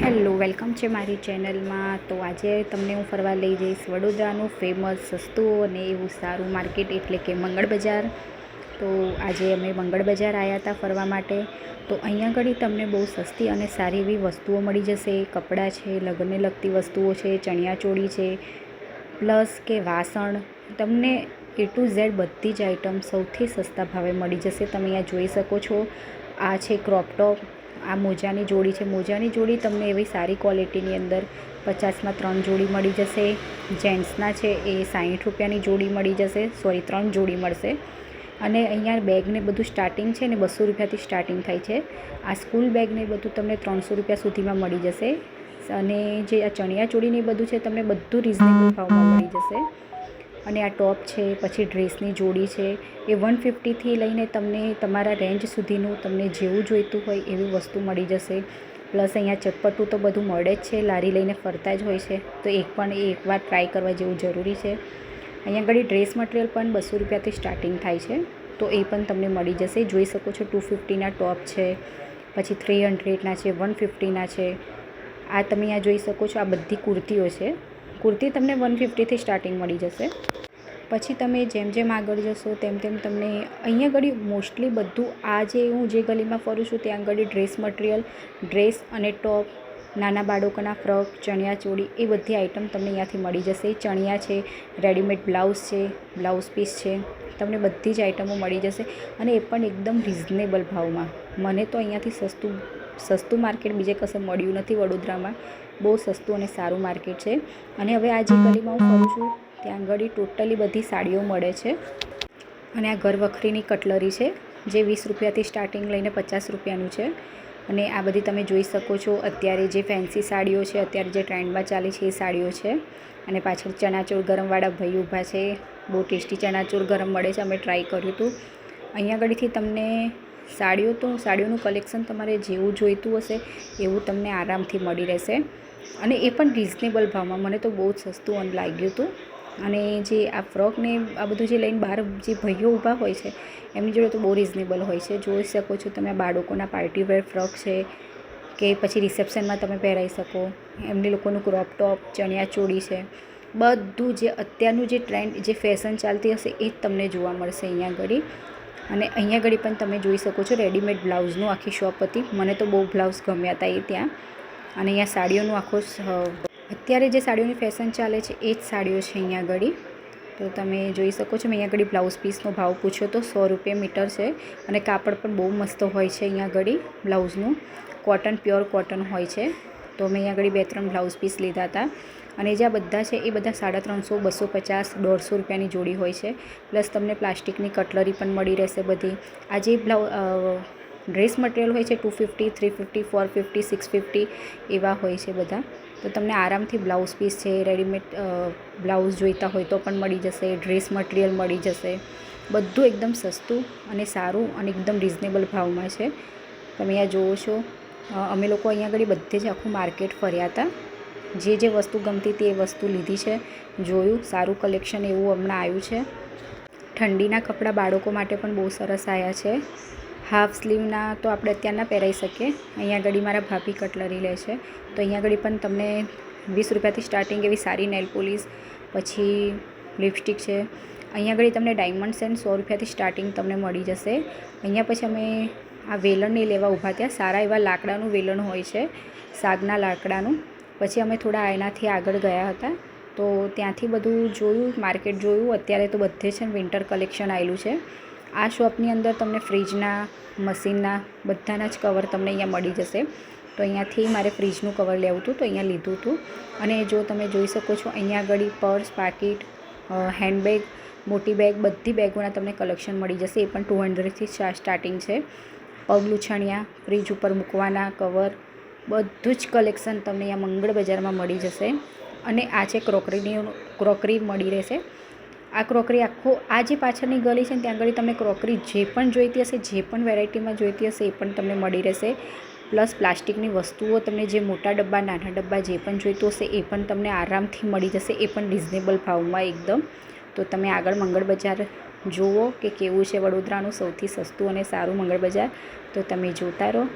Hello, welcome છે મારી ચેનલમાં. તો આજે તમને હું ફરવા લઈ જઈશ વડોદરાનું ફેમસ સસ્તું અને એવું સારું માર્કેટ એટલે કે મંગળ બજાર. તો આજે અમે મંગળ બજાર આવ્યા હતા ફરવા માટે. તો અહીંયા આગળ તમને બહુ સસ્તી અને સારી એવી વસ્તુઓ મળી જશે. કપડાં છે, લગ્નને લગતી વસ્તુઓ છે, ચણિયાચોળી છે પ્લસ કે વાસણ. તમને એ ટુ ઝેડ બધી જ આઇટમ સૌથી સસ્તા ભાવે મળી જશે. તમે અહીંયા જોઈ શકો છો. આ છે ક્રોપ ટોપ આ મોજાની જોડી છે. મોજાની જોડી તમને એવી સારી ક્વોલિટીની અંદર પચાસમાં ત્રણ જોડી મળી જશે. જેન્ટ્સના છે એ સાઠ રૂપિયાની જોડી મળી જશે. સોરી, ત્રણ જોડી મળશે. અને અહીંયા બેગને બધું સ્ટાર્ટિંગ છે ને બસો રૂપિયાથી સ્ટાર્ટિંગ થાય છે. આ સ્કૂલ બેગને બધું તમને ત્રણસો રૂપિયા સુધીમાં મળી જશે. અને જે આ ચણિયા ચોળીને બધું છે, તમને બધું રિઝનેબલ ભાવમાં મળી જશે. અને આ ટોપ છે, પછી ડ્રેસની જોડી છે. એ વન ફિફ્ટીથી લઈને તમને તમારા રેન્જ સુધીનું તમને જેવું જોઈતું હોય એવી વસ્તુ મળી જશે. પ્લસ અહીંયા ચટપટું તો બધું મળે જ છે, લારી લઈને ફરતા જ હોય છે. તો એક પણ એ એકવાર ટ્રાય કરવા જેવું જરૂરી છે. અહીંયા આગળ ડ્રેસ મટીરિયલ પણ બસો રૂપિયાથી સ્ટાર્ટિંગ થાય છે. તો એ પણ તમને મળી જશે. જોઈ શકો છો ટુ ફિફ્ટીના ટોપ છે, પછી થ્રી હંડ્રેડના છે, વન ફિફ્ટીના છે. આ તમે અહીંયા જોઈ શકો છો આ બધી કુર્તીઓ છે. કુર્તી તમને વન ફિફ્ટીથી સ્ટાર્ટિંગ મળી જશે. પછી તમે જેમ જેમ આગળ જશો, તેમ તેમ તમને અહીંયા આગળ મોસ્ટલી બધું આ જે હું જે ગલીમાં ફરું છું, ત્યાં આગળ ડ્રેસ મટીરિયલ ડ્રેસ અને ટોપ નાના બાળકોના ફ્રોક ચણિયા ચોળી એ બધી આઇટમ તમને અહીંયાથી મળી જશે. ચણિયા છે રેડીમેડ બ્લાઉઝ છે બ્લાઉઝ પીસ છે, તમને બધી જ આઇટમો મળી જશે અને એ પણ એકદમ રિઝનેબલ ભાવમાં. મને તો અહીંયાથી સસ્તું સસ્તું માર્કેટ બીજે કશે મળ્યું નથી વડોદરામાં. બહુ સસ્તું અને સારું માર્કેટ છે. અને હવે આ જે ગલીમાં હું ફરું છું, ત્યાં આગળ ટોટલી બધી સાડીઓ મળે છે. અને આ ઘર વખરીની કટલરી છે, જે વીસ રૂપિયાથી સ્ટાર્ટિંગ લઈને પચાસ રૂપિયાનું છે. અને આ બધી તમે જોઈ શકો છો, અત્યારે જે ફેન્સી સાડીઓ છે, અત્યારે જે ટ્રેન્ડમાં ચાલી છે, એ સાડીઓ છે. અને પાછળ ચણાચોળ ગરમવાળા ભાઈ ઊભા છે, બહુ ટેસ્ટી ચણાચોળ ગરમ મળે છે, અમે ટ્રાય કર્યું હતું. અહીંયા આગળથી તમને સાડીઓ તો, સાડીઓનું કલેક્શન તમારે જેવું જોઈતું હશે, એવું તમને આરામથી મળી રહેશે. અને એ પણ રિઝનેબલ ભાવમાં. મને તો બહુ જ સસ્તું લાગ્યું હતું. અને જે આ ફ્રોકને આ બધું જે લઈને બહાર જે ભાઈઓ ઊભા હોય છે, એમની જોડે તો બહુ રિઝનેબલ હોય છે. જોઈ શકો છો તમે બાળકોના પાર્ટી વેર ફ્રોક છે કે પછી રિસેપ્શનમાં તમે પહેરાવી શકો. એમની લોકોનું ક્રોપ ટોપ ચણિયા ચોળી છે. બધું જે અત્યારનું જે ટ્રેન્ડ જે ફેશન ચાલતી હશે એ જ તમને જોવા મળશે અહીંયા આગળ અને અહીંયા આગળ પણ તમે જોઈ શકો છો રેડીમેડ બ્લાઉઝનું આખી શોપ હતી. મને તો બહુ બ્લાઉઝ ગમ્યા હતા એ ત્યાં. અને અહીંયા સાડીઓનું આખો અત્યારે જે સાડીઓની ફેશન ચાલે છે, એ જ સાડીઓ છે અહીંયા આગળ. તો તમે જોઈ શકો છો, મેં અહીંયા આગળ બ્લાઉઝ પીસનો ભાવ પૂછ્યો તો સો રૂપિયા મીટર છે અને કાપડ પણ બહુ મસ્ત હોય છે અહીંયા આગળ બ્લાઉઝનું કોટન પ્યોર કોટન હોય છે. તો મેં અહીંયા આગળ બે ત્રણ બ્લાઉઝ પીસ લીધા હતા. અને જે આ બધા છે, એ બધા સાડા ત્રણસો, બસો પચાસ, દોઢસો રૂપિયાની જોડી હોય છે. પ્લસ તમને પ્લાસ્ટિકની કટલરી પણ મળી રહેશે બધી. આ જે બ્લાઉ ડ્રેસ મટીરિયલ હોય છે two fifty, three fifty, four fifty, six fifty એવા હોય છે બધા. તો તમને આરામથી બ્લાઉઝ પીસ છે, રેડીમેડ બ્લાઉઝ જોઈતા હોય તો પણ મળી જશે, ડ્રેસ મટીરિયલ મળી જશે. બધું એકદમ સસ્તું અને સારું અને એકદમ રિઝનેબલ ભાવમાં છે. તમે અહીંયા જુઓ છો અમે લોકો અહીંયા આગળ બધે જ આખું માર્કેટ ફર્યા હતા. જે જે વસ્તુ ગમતી હતી એ વસ્તુ લીધી છે, જોયું, સારું કલેક્શન એવું હમણાં આવ્યું છે. ઠંડીના કપડાં બાળકો માટે પણ બહુ સરસ આવ્યા છે. હાફ સ્લીવના તો આપણે અત્યારના પહેરાવી શકીએ. અહીંયા આગળ મારા ભાભી કટલરી લે છે. તો અહીંયા આગળ પણ તમને વીસ રૂપિયાથી સ્ટાર્ટિંગ એવી સારી નેલ પોલીસ પછી લિપસ્ટિક છે. અહીંયા આગળ તમને ડાયમંડ એન્ડ સો રૂપિયાથી સ્ટાર્ટિંગ તમને મળી જશે. અહીંયા પછી અમે આ વેલણને લેવા ઊભા ત્યાં સારા એવા લાકડાનું વેલણ હોય છે, સાગના લાકડાનું. પછી અમે થોડા એનાથી આગળ ગયા હતા. તો ત્યાંથી બધું જોયું માર્કેટ જોયું. અત્યારે તો બધે છે વિન્ટર કલેક્શન આવેલું છે. આ શોપની અંદર તમને ફ્રીજના, મશીનના બધાના જ કવર તમને અહીંયા મળી જશે. તો અહીંયાથી મારે ફ્રીજનું કવર લેવું હતું, તો અહીંયા લીધું હતું. અને જો તમે જોઈ શકો છો, અહીંયા આગળ પર્સ, પાકીટ હેન્ડબેગ, મોટી બેગ, બધી બેગોના તમને કલેક્શન મળી જશે. એ પણ ટુ હંડ્રેડથી સ્ટાર્ટિંગ છે. પગ લૂછણિયા, ફ્રીજ ઉપર મૂકવાના, કવર, બધું જ કલેક્શન તમને અહીંયા મંગળ બજારમાં મળી જશે. અને આ છે ક્રોકરીની, ક્રોકરી મળી રહેશે. આ ક્રોકરી આખો આ જે પાછળની ગલી છે ને, ત્યાં આગળ તમને ક્રોકરી જે પણ જોઈતી હશે, જે પણ વેરાયટીમાં જોઈતી હશે, એ પણ તમને મળી રહેશે. પ્લસ પ્લાસ્ટિકની વસ્તુઓ તમને જે મોટા ડબ્બા, નાના ડબ્બા જે પણ જોઈતું હશે, એ પણ તમને આરામથી મળી જશે, એ પણ રિઝનેબલ ભાવમાં એકદમ. તો તમે આગળ મંગળ બજાર જુઓ કે કેવું છે વડોદરાનું સૌથી સસ્તું અને સારું મંગળ બજાર. તો તમે જોતા રહો.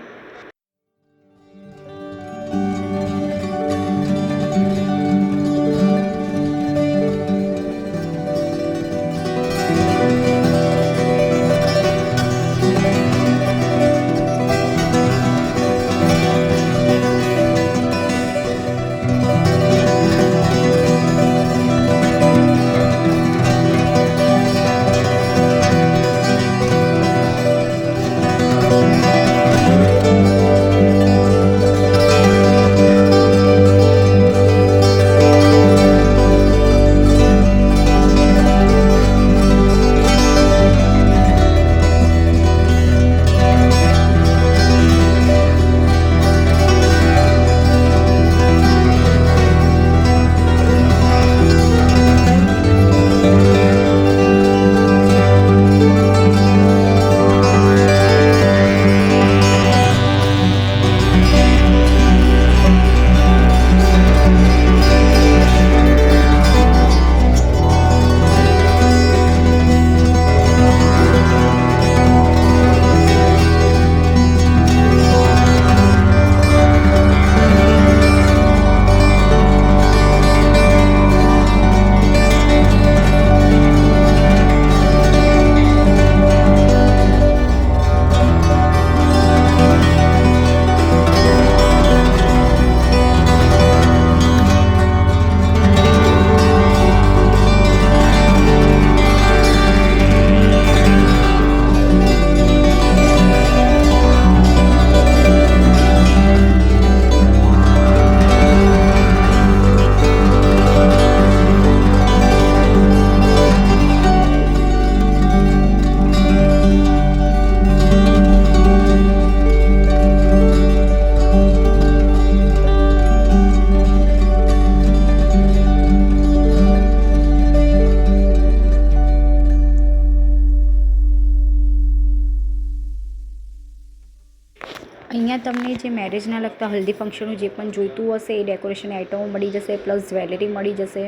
તમને જે મેરેજના લગતા હલ્દી ફંક્શનનું જે પણ જોઈતું હશે, એ ડેકોરેશન આઇટમો મળી જશે પ્લસ જ્વેલરી મળી જશે,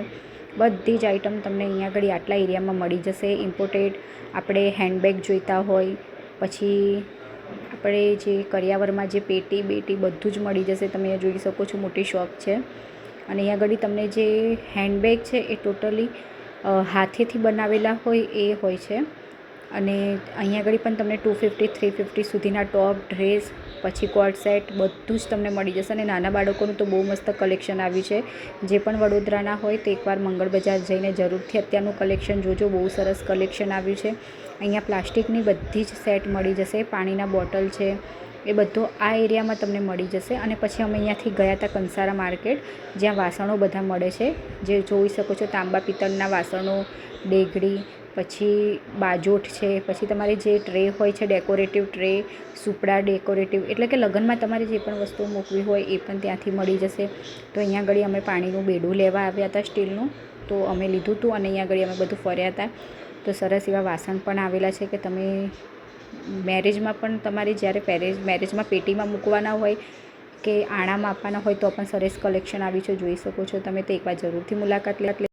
બધી જ આઇટમ તમને અહીંયા આગળ આટલા એરિયામાં મળી જશે. ઇમ્પોર્ટેડ આપણે હેન્ડબેગ જોઈતા હોય, પછી આપણે જે કરિયાવરમાં જે પેટી બેટી બધું જ મળી જશે, તમે અહીંયા જોઈ શકો છો, મોટી શોપ છે. અને અહીંયા આગળ તમને જે હેન્ડબેગ છે, એ ટોટલી હાથેથી બનાવેલા હોય, એ હોય છે. અને અહીંયા આગળ પણ તમને ટુ ફિફ્ટી થ્રી ફિફ્ટી સુધીના ટોપ ડ્રેસ પછી કોટ સેટ બધું જ તમને મળી જશે અને નાના બાળકોનું તો બહુ મસ્ત કલેક્શન આવ્યું છે. જે પણ વડોદરાના હોય તે એકવાર મંગળ બજાર જઈને જરૂરથી અત્યારનું કલેક્શન જોજો, બહુ સરસ કલેક્શન આવ્યું છે. અહીંયા પ્લાસ્ટિકની બધી જ સેટ મળી જશે, પાણીના બોટલ છે, એ બધો આ એરિયામાં તમને મળી જશે. અને પછી અમે અહીંયાથી ગયા હતા કંસારા માર્કેટ, જ્યાં વાસણો બધા મળે છે. જે જોઈ શકો છો તાંબા પિત્તળના વાસણો, ડેગડી પછી બાજોઠ છે, પછી તમારે જે ટ્રે હોય છે, ડેકોરેટિવ ટ્રે, સુપડા ડેકોરેટિવ, એટલે કે લગ્નમાં તમારે જે પણ વસ્તુઓ મૂકવી હોય એ પણ ત્યાંથી મળી જશે. તો અહીંયા આગળ અમે પાણીનું બેડું લેવા આવ્યા હતા સ્ટીલનું, તો અમે લીધું હતું અને અહીંયા આગળ અમે બધું ફર્યા હતા. તો સરસ એવા વાસણ પણ આવેલા છે કે તમે મેરેજમાં પણ તમારે જ્યારે પેરેજ મેરેજમાં પેટીમાં મૂકવાના હોય કે આણામાં આપવાના હોય તો પણ સરસ કલેક્શન આવી છે, જોઈ શકો છો. તમે તો એકવાર જરૂરથી મુલાકાત લે